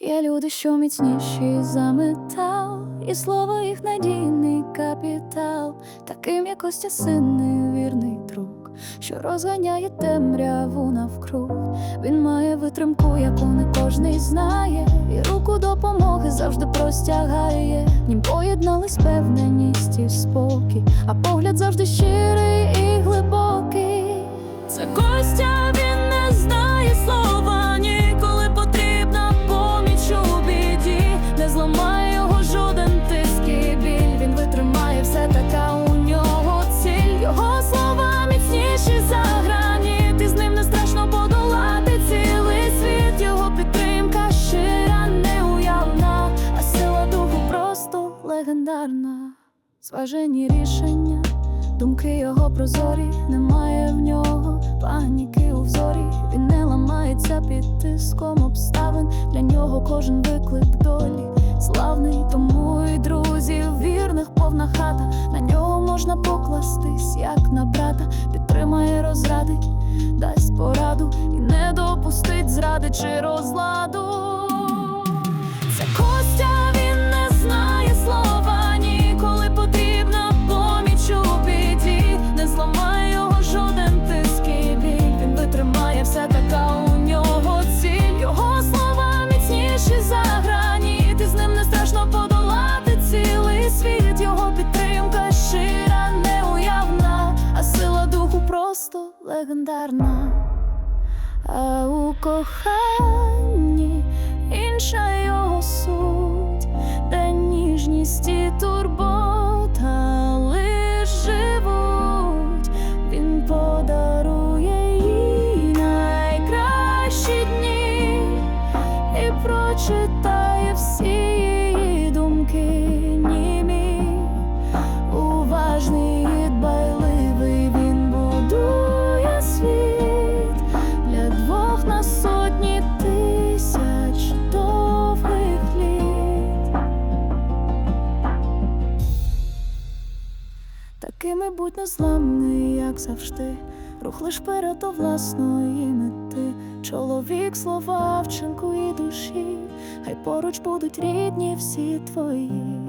Є люди, що міцніші за метал, і слово їх надійний капітал, таким як Костя син невірний друг, що розганяє темряву навкруг. Він має витримку, яку не кожний знає, і руку допомоги завжди простягає. Нім поєднались певненість і спокій, а погляд завжди щирий і глибокий. Зважені рішення. Думки його прозорі, немає в нього паніки у взорі. Він не ламається під тиском обставин. Для нього кожен виклик долі славний, тому й друзів вірних повна хата. На нього можна покластись, як на брата, підтримає, розрадить, дасть пораду і не допустить зради чи розладу. Легендарна. А у коханні інша його суть, де ніжність і турбота лиш живуть, він подарує найкращі дні і прочитає всі її думки Такими будь незламний, як завжди. Рух лиш перед до власної мети. Чоловік, слова, вчинку і душі, хай поруч будуть рідні всі твої.